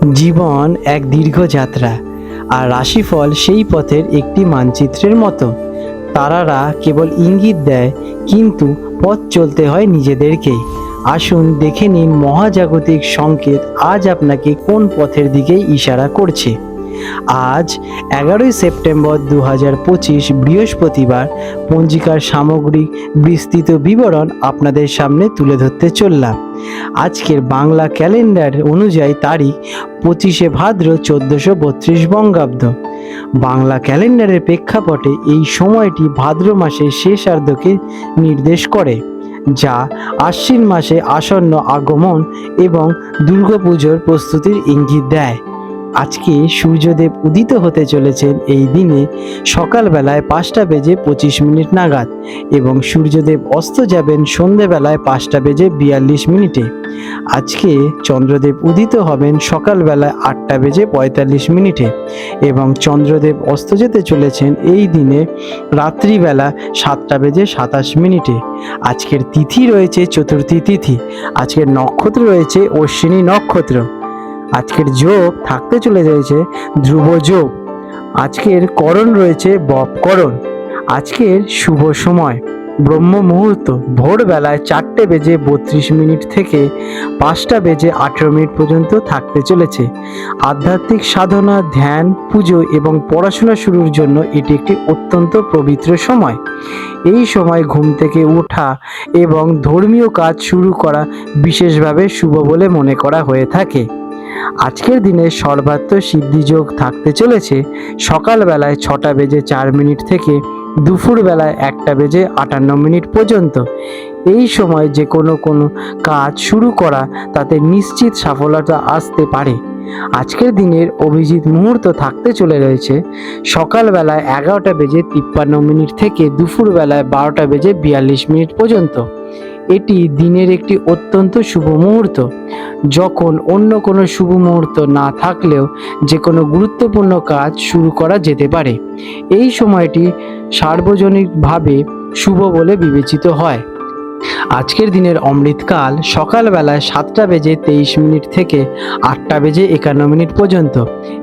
জীবন এক দীর্ঘ যাত্রা, আর রাশিফল সেই পথের একটি মানচিত্রের মতো। তারারা কেবল ইঙ্গিত দেয়, কিন্তু পথ চলতে হয় নিজেদেরকেই আসুন দেখে নিন মহাজাগতিক সংকেত আজ আপনাকে কোন পথের দিকে ইশারা করছে। আজ এগারোই সেপ্টেম্বর দু হাজার পঁচিশ বৃহস্পতিবার পঞ্জিকার সামগ্রিক বিস্তৃত বিবরণ আপনাদের সামনে তুলে ধরতে চললাম। আজকের বাংলা ক্যালেন্ডার অনুযায়ী তারিখ পঁচিশে ভাদ্র চোদ্দোশো বত্রিশ বঙ্গাব্দ। বাংলা ক্যালেন্ডারের প্রেক্ষাপটে এই সময়টি ভাদ্র মাসের শেষার্ধকে নির্দেশ করে, যা আশ্বিন মাসে আসন্ন আগমন এবং দুর্গাপুজোর প্রস্তুতির ইঙ্গিত দেয়। আজকে সূর্যদেব উদিত হতে চলেছেন এই দিনে সকালবেলায় পাঁচটা বেজে পঁচিশ মিনিট নাগাদ এবং সূর্যদেব অস্ত যাবেন সন্ধেবেলায় পাঁচটা বেজে বিয়াল্লিশ মিনিটে। আজকে চন্দ্রদেব উদিত হবেন সকালবেলায় আটটা বেজে পঁয়তাল্লিশ মিনিটে এবং চন্দ্রদেব অস্ত যেতে চলেছেন এই দিনে রাত্রিবেলা সাতটা বেজে সাতাশ মিনিটে। আজকের তিথি রয়েছে চতুর্থী তিথি। আজকের নক্ষত্র রয়েছে অশ্বিনী নক্ষত্র। আজকের যোগ থাকতে চলে রয়েছে ধ্রুব যোগ। আজকের করণ রয়েছে বপকরণ আজকের শুভ সময়। ব্রহ্ম মুহূর্ত। ভোরবেলায় চারটে বেজে বত্রিশ মিনিট থেকে পাঁচটা বেজে আঠেরো মিনিট পর্যন্ত থাকতে চলেছে। আধ্যাত্মিক সাধনা, ধ্যান, পুজো এবং পড়াশোনা শুরুর জন্য এটি একটি অত্যন্ত পবিত্র সময়। এই সময় ঘুম থেকে ওঠা এবং ধর্মীয় কাজ শুরু করা বিশেষভাবে শুভ বলে মনে করা হয়ে থাকে। আজকের দিনে সর্বাত্ম সিদ্ধিযোগ থাকতে চলেছে সকালবেলায় ছটা বেজে চার মিনিট থেকে দুপুরবেলায় একটা বেজে আটান্ন মিনিট পর্যন্ত। এই সময় যে কোনো কোনো কাজ শুরু করা তাতে নিশ্চিত সফলতা আসতে পারে। আজকের দিনের অভিজিৎ মুহূর্ত থাকতে চলে রয়েছে সকালবেলায় এগারোটা বেজে তিপ্পান্ন মিনিট থেকে দুপুরবেলায় বারোটা বেজে বিয়াল্লিশ মিনিট পর্যন্ত। এটি দিনের একটি অত্যন্ত শুভ মুহূর্ত। যখন অন্য কোনো শুভ মুহূর্ত না থাকলেও যে কোনো গুরুত্বপূর্ণ কাজ শুরু করা যেতে পারে। এই সময়টি সার্বজনীনভাবে শুভ বলে বিবেচিত হয়। আজকের দিনের অমৃতকাল সকালবেলায় সাতটা বেজে তেইশ মিনিট থেকে আটটা বেজে একান্ন মিনিট পর্যন্ত।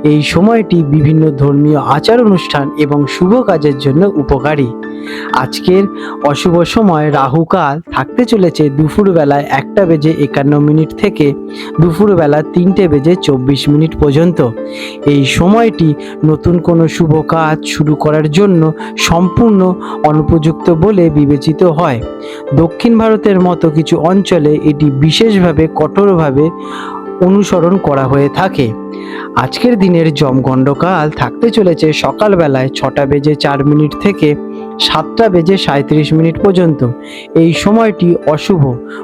এই সময়টি বিভিন্ন ধর্মীয় আচার অনুষ্ঠান এবং শুভ কাজের জন্য উপকারী। আজকের অশুভ সময় রাহুকাল থাকতে চলেছে দুপুরবেলায় একটা বেজে একান্ন মিনিট থেকে দুপুরবেলা তিনটে বেজে চব্বিশ মিনিট পর্যন্ত। এই সময়টি নতুন কোনো শুভ কাজ শুরু করার জন্য সম্পূর্ণ অনুপযুক্ত বলে বিবেচিত হয়। দক্ষিণ ভারতের মতো কিছু অঞ্চলে এটি বিশেষভাবে কঠোরভাবে অনুসরণ করা হয়ে থাকে। আজকের দিনের জমগণ্ডকাল থাকতে চলেছে সকালবেলায় ছটা বেজে চার মিনিট থেকে সাতটা বেজে সাঁত্রিশ মিনিট পর্যন্ত। এই সময়টি অশুভ,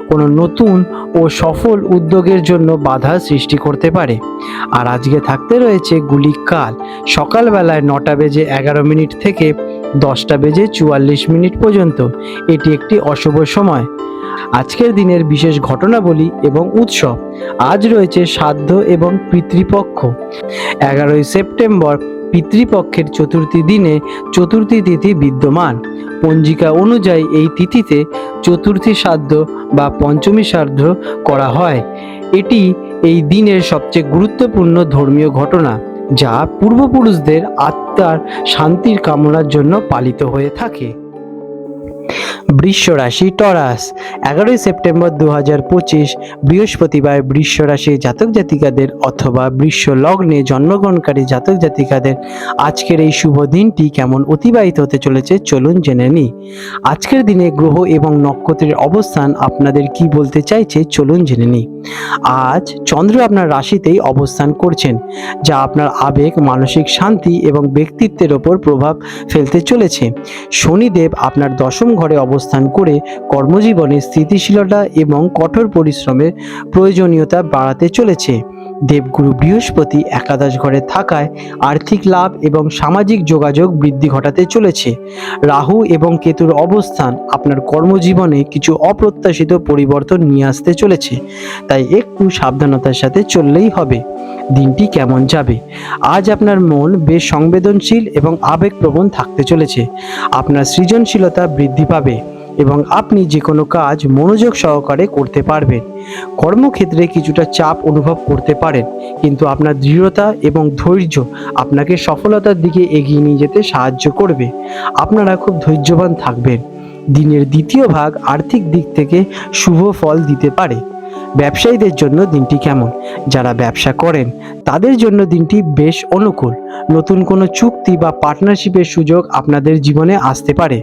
কোনো নতুন ও সফল উদ্যোগের জন্য বাধা সৃষ্টি করতে পারে। আর আজকে থাকতে রয়েছে গুলিকাল, সকালবেলায় নটা বেজে এগারো মিনিট থেকে দশটা বেজে চুয়াল্লিশ মিনিট পর্যন্ত। এটি একটি অশুভ সময়। আজকের দিনের বিশেষ ঘটনাবলী এবং উৎসব। আজ রয়েছে সাধ্য এবং পিতৃপক্ষ। এগারোই সেপ্টেম্বর, পিতৃপক্ষের চতুর্থী দিনে চতুর্থী তিথি বিদ্যমান। পঞ্জিকা অনুযায়ী এই তিথিতে চতুর্থী শ্রাদ্ধ বা পঞ্চমী শ্রাদ্ধ করা হয়। এটি এই দিনের সবচেয়ে গুরুত্বপূর্ণ ধর্মীয় ঘটনা। যা পূর্বপুরুষদের আত্মার শান্তির কামনার জন্য পালিত হয়ে থাকে। বৃষ রাশি টরাস। এগারোই সেপ্টেম্বর দু হাজার পঁচিশ, বৃহস্পতিবার বৃষ রাশি জাতক জাতিকাদের অথবা বৃষ লগ্নে জন্মগ্রহণকারী জাতক জাতিকাদের আজকের এই শুভ দিনটি কেমন অতিবাহিত হতে চলেছে চলুন জেনে নিই। আজকের দিনে গ্রহ এবং নক্ষত্রের অবস্থান আপনাদের কি বলতে চাইছে চলুন জেনে নিই। আজ চন্দ্র আপনার রাশিতেই অবস্থান করছেন, যা আপনার আবেগ, মানসিক শান্তি এবং ব্যক্তিত্বের ওপর প্রভাব ফেলতে চলেছে। শনিদেব আপনার দশম ঘরে অবস্থান করে কর্মজীবনে স্থিতিশীলতা এবং কঠোর পরিশ্রমের প্রয়োজনীয়তা বাড়াতে চলেছে। দেবগুরু বৃহস্পতি একাদশ ঘরে থাকায় আর্থিক লাভ এবং সামাজিক যোগাযোগ বৃদ্ধি ঘটাতে চলেছে। রাহু এবং কেতুর অবস্থান আপনার কর্মজীবনে কিছু অপ্রত্যাশিত পরিবর্তন নিয়ে আসতে চলেছে। তাই একটু সাবধানতার সাথে চললেই হবে। দিনটি কেমন যাবে? আজ আপনার মন বেশ সংবেদনশীল এবং আবেগপ্রবণ থাকতে চলেছে। আপনার সৃজনশীলতা বৃদ্ধি পাবে। এবং আপনি যে কোনো কাজ মনোযোগ সহকারে করতে পারবেন। কর্মক্ষেত্রে কিছুটা চাপ অনুভব করতে পারেন, কিন্তু আপনার দৃঢ়তা এবং ধৈর্য আপনাকে সফলতার দিকে এগিয়ে নিয়ে যেতে সাহায্য করবে। আপনারা খুব ধৈর্যবান থাকবেন। দিনের দ্বিতীয় ভাগ আর্থিক দিক থেকে শুভ ফল দিতে পারে। ব্যবসায়ীদের জন্য দিনটি কেমন? যারা ব্যবসা করেন, তাদের জন্য দিনটি বেশ অনুকূল। নতুন কোনো চুক্তি বা পার্টনারশিপের সুযোগ আপনাদের জীবনে আসতে পারে।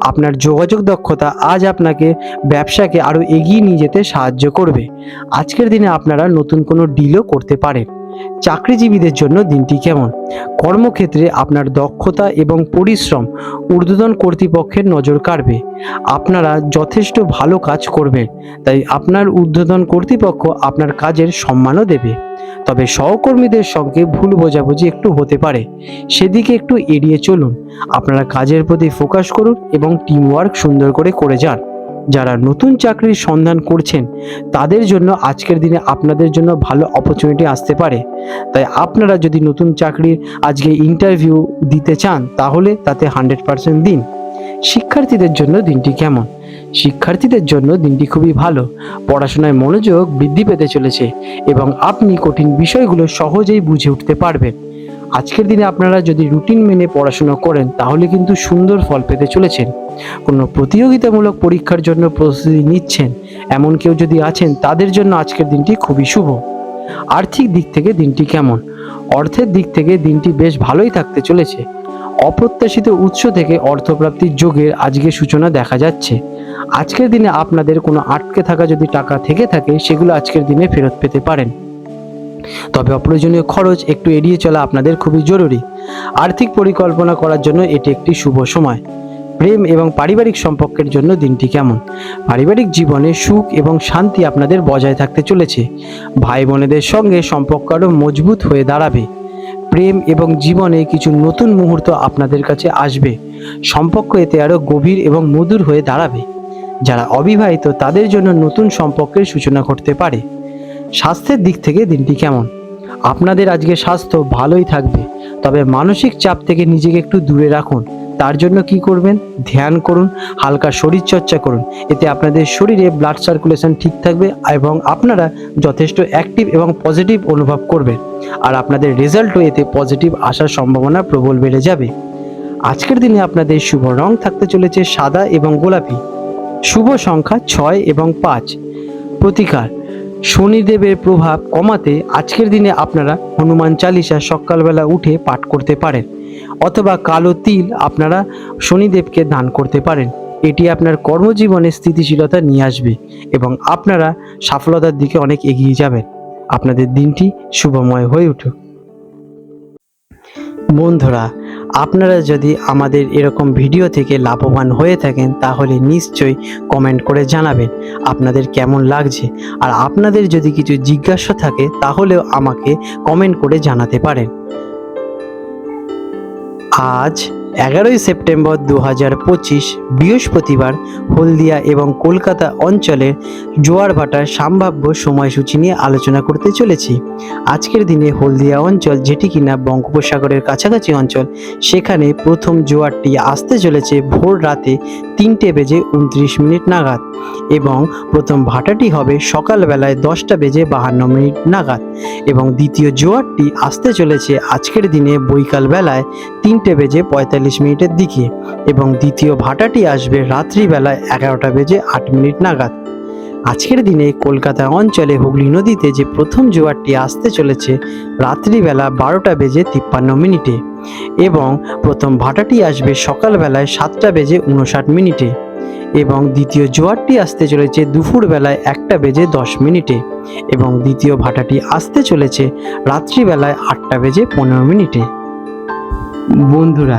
আপনার যোগাযোগ দক্ষতা আজ আপনাকে ব্যবসাকে আরও এগিয়ে নিয়ে যেতে সাহায্য করবে। আজকের দিনে আপনারা নতুন কোনো ডিলও করতে পারেন। চাকরিজীবীদের জন্য দিনটি কেমন? কর্মক্ষেত্রে আপনার দক্ষতা এবং পরিশ্রম ঊর্ধ্বতন কর্তৃপক্ষের নজর কাড়বে। আপনারা যথেষ্ট ভালো কাজ করবেন, তাই আপনার ঊর্ধ্বতন কর্তৃপক্ষ আপনার কাজের সম্মানও দেবে। তবে সহকর্মীদের সঙ্গে ভুল বোঝাবুঝি একটু হতে পারে। সেদিকে একটু এড়িয়ে চলুন। আপনারা কাজের প্রতি ফোকাস করুন এবং টিমওয়ার্ক সুন্দর করে করে যান। যারা নতুন চাকরির সন্ধান করছেন, তাদের জন্য আজকের দিনে আপনাদের জন্য ভালো অপরচুনিটি আসতে পারে। তাই আপনারা যদি নতুন চাকরির আজকে ইন্টারভিউ দিতে চান, তাহলে তাতে হান্ড্রেড পার্সেন্ট দিন। শিক্ষার্থীদের জন্য দিনটি কেমন? শিক্ষার্থীদের জন্য দিনটি খুবই ভালো। পড়াশোনায় মনোযোগ বৃদ্ধি পেতে চলেছে এবং আপনি কঠিন বিষয়গুলো সহজেই বুঝে উঠতে পারবেন। আজকের দিনে আপনারা যদি রুটিন মেনে পড়াশোনা করেন, তাহলে কিন্তু সুন্দর ফল পেতে চলেছেন। কোনো প্রতিযোগিতামূলক পরীক্ষার জন্য প্রস্তুতি নিচ্ছেন, এমন কেউ যদি আছেন, তাদের জন্য আজকের দিনটি খুবই শুভ। আর্থিক দিক থেকে দিনটি কেমন? অর্থের দিক থেকে দিনটি বেশ ভালোই থাকতে চলেছে। অপ্রত্যাশিত উৎস থেকে অর্থপ্রাপ্তির যোগের আজকে সূচনা দেখা যাচ্ছে। আজকের দিনে আপনাদের কোনো আটকে থাকা যদি টাকা থেকে থাকে, সেগুলো আজকের দিনে ফেরত পেতে পারেন। তবে অপ্রয়োজনীয় খরচ একটু এড়িয়ে চলা আপনাদের খুবই জরুরি। আর্থিক পরিকল্পনা করার জন্য এটি একটি শুভ সময়। প্রেম এবং পারিবারিক সম্পর্কের জন্য দিনটি কেমন? পারিবারিক জীবনে সুখ এবং শান্তি আপনাদের বজায় থাকতে চলেছে। ভাই বোনেদের সঙ্গে সম্পর্ক আরও মজবুত হয়ে দাঁড়াবে। প্রেম এবং জীবনে কিছু নতুন মুহূর্ত আপনাদের কাছে আসবে। সম্পর্ক এতে আরও গভীর এবং মধুর হয়ে দাঁড়াবে। যারা অবিবাহিত তাদের জন্য নতুন সম্পর্কের সূচনা করতে পারে। স্বাস্থ্যের দিক থেকে দিনটি কেমন? আপনাদের আজকে স্বাস্থ্য ভালোই থাকবে, তবে মানসিক চাপ থেকে নিজেকে একটু দূরে রাখুন। তার জন্য কি করবেন? ধ্যান করুন, হালকা শরীর চর্চা করুন। এতে আপনাদের শরীরে ব্লাড সার্কুলেশন ঠিক থাকবে এবং আপনারা যথেষ্ট অ্যাক্টিভ এবং পজিটিভ অনুভব করবেন। আর আপনাদের রেজাল্টও এতে পজিটিভ আসার সম্ভাবনা প্রবল বেড়ে যাবে। আজকের দিনে আপনাদের শুভ রং থাকতে চলেছে সাদা এবং গোলাপি। শুভ সংখ্যা ছয় এবং পাঁচ। প্রতিকার শনিদেবের প্রভাব কমাতে আজকের দিনে আপনারা হনুমান চালিসা সকালবেলা উঠে পাঠ করতে পারেন, অথবা কালো তিল আপনারা শনিদেবকে দান করতে পারেন। এটি আপনার কর্মজীবনে স্থিতিশীলতা নিয়ে আসবে এবং আপনারা সফলতার দিকে অনেক এগিয়ে যাবেন। আপনাদের দিনটি শুভময় হয়ে উঠুক। বন্ধুরা আপনারা যদি আমাদের এরকম ভিডিও থেকে লাভবান হয়ে থাকেন, তাহলে নিশ্চয়ই কমেন্ট করে জানাবেন আপনাদের কেমন লাগছে। আর আপনাদের যদি কিছু জিজ্ঞাসা থাকে, তাহলেও আমাকে কমেন্ট করে জানাতে পারেন। আজ এগারোই সেপ্টেম্বর দু হাজার পঁচিশ বৃহস্পতিবার হলদিয়া এবং কলকাতা অঞ্চলের জোয়ার ভাটার সম্ভাব্য সময়সূচি নিয়ে আলোচনা করতে চলেছি। আজকের দিনে হলদিয়া অঞ্চল যেটি কিনা বঙ্গোপসাগরের কাছাকাছি অঞ্চল, সেখানে প্রথম জোয়ারটি আসতে চলেছে ভোর রাতে তিনটে বেজে উনত্রিশ মিনিট নাগাদ এবং প্রথম ভাটাটি হবে সকালবেলায় দশটা বেজে বাহান্ন মিনিট নাগাদ এবং দ্বিতীয় জোয়ারটি আসতে চলেছে আজকের দিনে বৈকাল বেলায় তিনটে বেজে পঁয়তাল্লিশ মিনিটের দিকে এবং দ্বিতীয় ভাটাটি আসবে রাত্রিবেলায় এগারোটা বেজে আট মিনিট নাগাদ। আজকের দিনে কলকাতা অঞ্চলে হুগলি নদীতে যে প্রথম জোয়ারটি আসতে চলেছে রাত্রিবেলা বারোটা বেজে তিপ্পান্ন মিনিটে এবং প্রথম ভাটাটি আসবে সকালবেলায় সাতটা বেজে উনষাট মিনিটে এবং দ্বিতীয় জোয়ারটি আসতে চলেছে দুপুরবেলায় একটা বেজে দশ মিনিটে এবং দ্বিতীয় ভাটাটি আসতে চলেছে রাত্রিবেলায় আটটা বেজে পনেরো মিনিটে। বন্ধুরা